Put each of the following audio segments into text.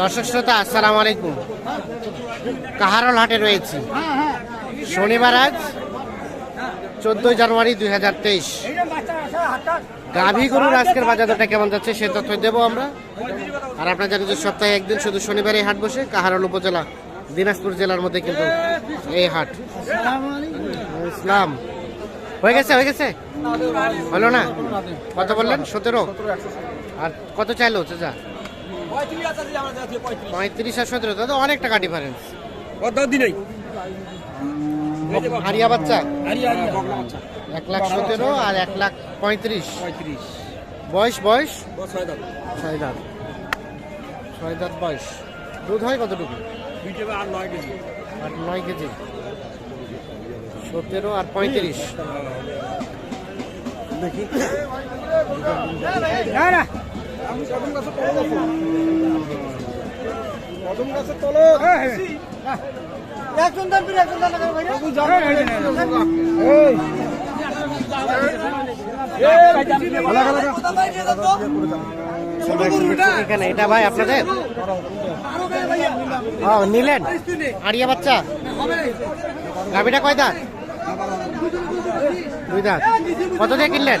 দর্শক শ্রোতা, আসসালামু আলাইকুম। কাহারল হাটে রয়েছি। শনিবার আজ, চোদ্দই জানুয়ারি দুই হাজার তেইশ। গাভী গরুর আজকের বাজার দরটা কেমন যাচ্ছে, সে তথ্য দেবো আমরা। আর আপনারা জানেন যে সপ্তাহে একদিন শুধু শনিবারে হাট বসে, কাহারল উপজেলা, দিনাজপুর জেলার মধ্যে কিন্তু এই হাট। ইসলাম। হয়ে গেছে হয়ে গেছে? হলো না? কত বললেন? সতেরো। আর কত চাইলো, চাচা? পঁয়ত্রিশ আর সতেরো তো অনেক টাকা ডিফারেন্স হারিয়া বাচ্চা? এক লাখ সতেরো আর এক লাখ পঁয়ত্রিশ। বয়স বয়স? ছয় দাঁত। ছয় দাঁত। বয়স। দুধ হয় কতটুকু? আট নয় কেজি। সতেরো আর পঁয়ত্রিশ। দেখি। এখানে এটা ভাই আপনাদের? ও নিলেন? আড়িয়া বাচ্চা? গাভিটা কয় দাঁত। দুই দাঁত। কত দিয়ে কিনলেন?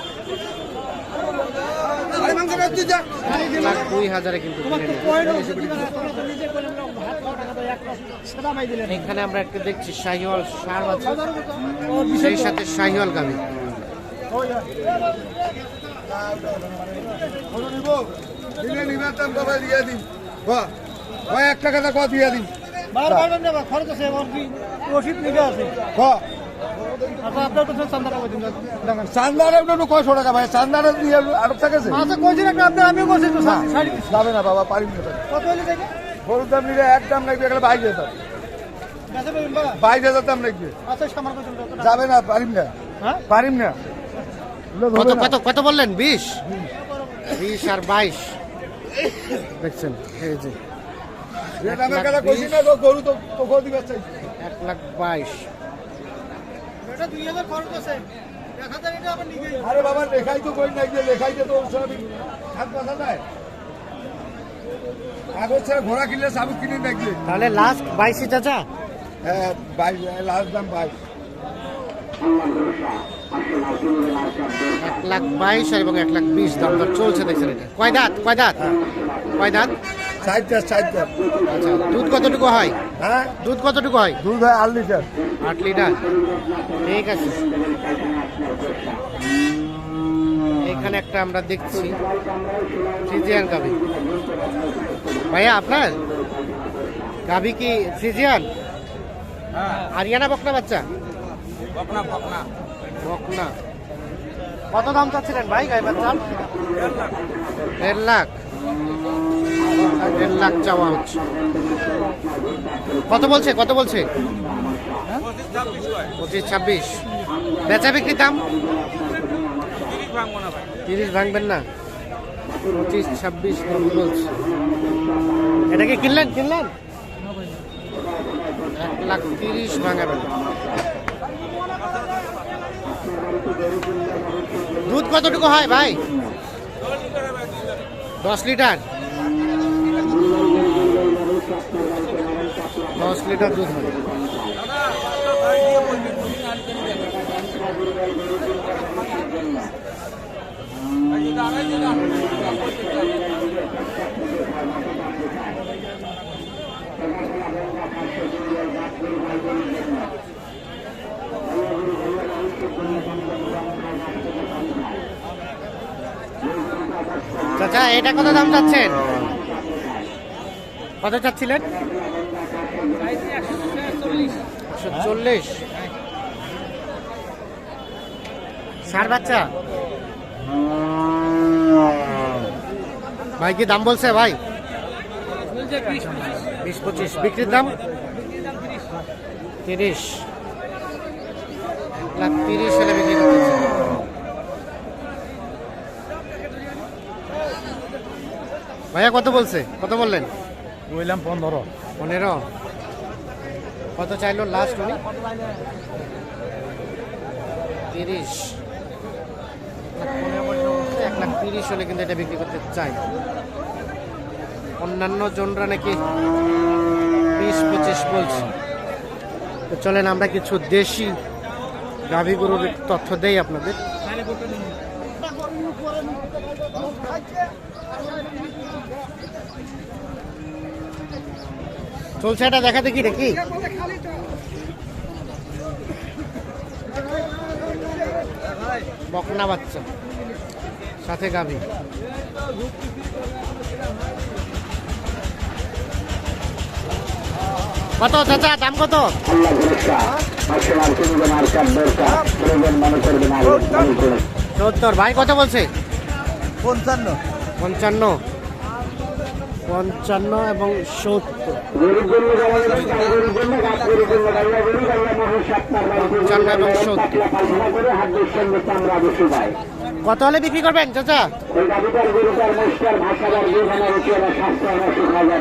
দুই হাজারে কিন্তু কিনে এখানে আমরা একটা দেখছি শাহিওয়াল সার আছে। সেই সাথে শাহিওয়াল গাবি। এক টাকা কত দিয়ে দিন? বার বার খরচ আছে কি রসিদ নিতে আছে। চান্দারে একটু কয়শো টাকা ভাই? চান্দারে দিয়ে আরও টাকাছে আচ্ছা কইছেন একটা আপনার আমিও করছি তো না, শাড়ি যাবে না বাবা পারি কত গরুর দাম নিলে এক দাম লাগবে এখানে বাইশ হাজার। বেঁচে পাবেন বাবা বাইশ হাজার দাম লাগবে। আচ্ছা সামান কত যাবে না পারিম না। হ্যাঁ? পারিম না। কত কত কত বললেন? বিশ? বিশ। আর বাইশ। দেখছেন এই যে এক লাখ বাইশ এটা দুই হাজার খরচ আছে এক হাজার এটা আবার নিয়ে আরে বাবা লেখাই তো কই নাই যে লেখাই তো সবই হাত কাগজ ছাড়া ঘোড়া কিনলে সাবুক কিনে দেখলে তাহলে লাস্ট বাইশে চাচা? হ্যাঁ বাইশ লাস্ট দাম বাইশ। এক লাখ বাইশ এবং এক লাখ বিশ দাম চলছে দেখছেন এটা। কয় দাঁত? কয় দাঁত? কয় দাঁত? ষাটটা ষাটটা আচ্ছা দুধ কতটুকু হয়? হ্যাঁ? দুধ কতটুকু হয়? দুধ হয় আট লিটার। আট লিটার? ঠিক আছে। এখানে একটা আমরা দেখছি ফ্রিজিয়ান গাভি। ভাইয়া আপনার? গাভি কি ফ্রিজিয়ান? আরিয়ানা বকনা বাচ্চা? বকনা কত দাম চাচ্ছিলেন ভাই গাই বাচ্চার দেড় লাখ। দেড় লাখ চাওয়া হচ্ছে। কত বলছে? কত বলছে? পঁচিশ ছাব্বিশ। বেচা বিক্রি দাম? তিরিশ ভাঙবেন না। পঁচিশ ছাব্বিশ বলছে। এটা কি কিনলেন? কিনলেন? এক লাখ তিরিশ ভাঙাবেন। দুধ কতটুকু হয় ভাই? দশ লিটার। লিটার দুধ হয় চাচা এটা কত দাম চাচ্ছেন? কত চাচ্ছিলেন? একশো চল্লিশ। ষাট বাচ্চা? ভাই কি দাম বলছে ভাই? বিশ পঁচিশ। বিক্রির দাম? তিরিশ। লাখ তিরিশ হলে বিক্রি করতেছে ভাইয়া কত বলছে? কত বললেন? বললাম পনেরো। পনেরো। কত চাইলো লাস্ট উনি? তিরিশ। এক লাখ তিরিশ হলে কিন্তু এটা বিক্রি করতে চাই। অন্যান্য জনরা নাকি বিশ পঁচিশ বলছে। তো চলেন, আমরা কিছু দেশি গাভী গরুর তথ্য দেই আপনাদের। চলছে এটা দেখা দেখি নাকি? বকনা বাচ্চা। সাথে গাভী। কত চাচা দাম কত? সত্তর ভাই কত বলছে? পঞ্চান্ন। পঞ্চান্ন। পঞ্চান্ন এবং সত্তর পঞ্চান্ন এবং সত্তর। কত হলে বিক্রি করবেন চাচা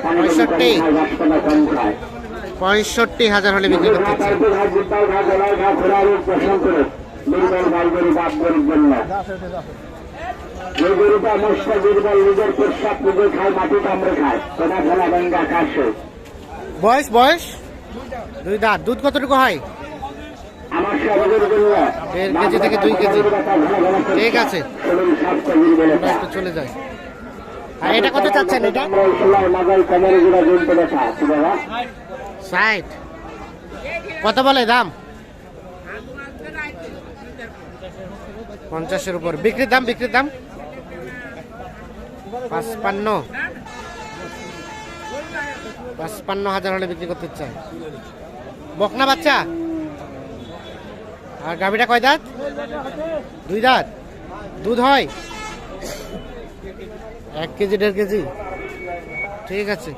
পঁয়ষট্টি। পঁয়ষট্টি হাজার হলে বিক্রি করতে চাই এই গরুটা মস্ত দুর্বল নিজের প্রস্রাব নিজে খায় মাটি কামড়ে খায়। কোনা ফেলা ভেঙ্গা আকাশ। বয়স বয়স? দুই দাঁত। দুধ কতটুকু হয়? দেড় কেজি থেকে দুই কেজি। ঠিক আছে। একটু। চলে যাই। আর এটা কত চাচ্ছেন এটা? ষাট। কত বলে দাম? পঞ্চাশের উপর। বিক্রির দাম বিক্রির দাম? পাঁচপান্ন। পাঁচপান্ন হাজার হলে বিক্রি করতে চাই বকনা বাচ্চা? আর গাভিটা কয় দাঁত? দুই দাঁত? দুধ হয়? এক কেজি, দেড় কেজি? ঠিক আছে।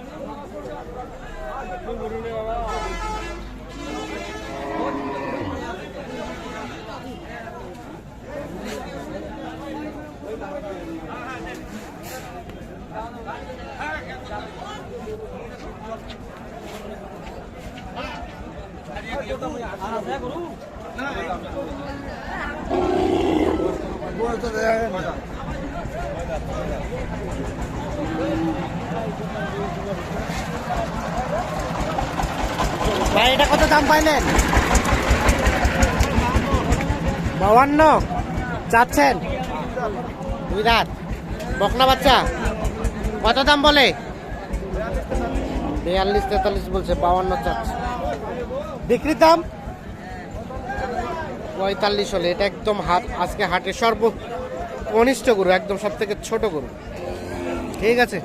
ভাই, এটা কত দাম পাইলেন? বাউান্ন চাচ্ছেন দুই দাঁত। বকনা বাচ্চা। কত দাম বলে? বিয়াল্লিশ তেতাল্লিশ বলছে বাউান্ন চাচ্ছে। বিক্রির দাম? পঁয়তাল্লিশ হলে, এটা একদম হাট, আজকে হাটে সর্ব কনিষ্ঠ গরু, একদম সব থেকে ছোট গরু। ঠিক আছে?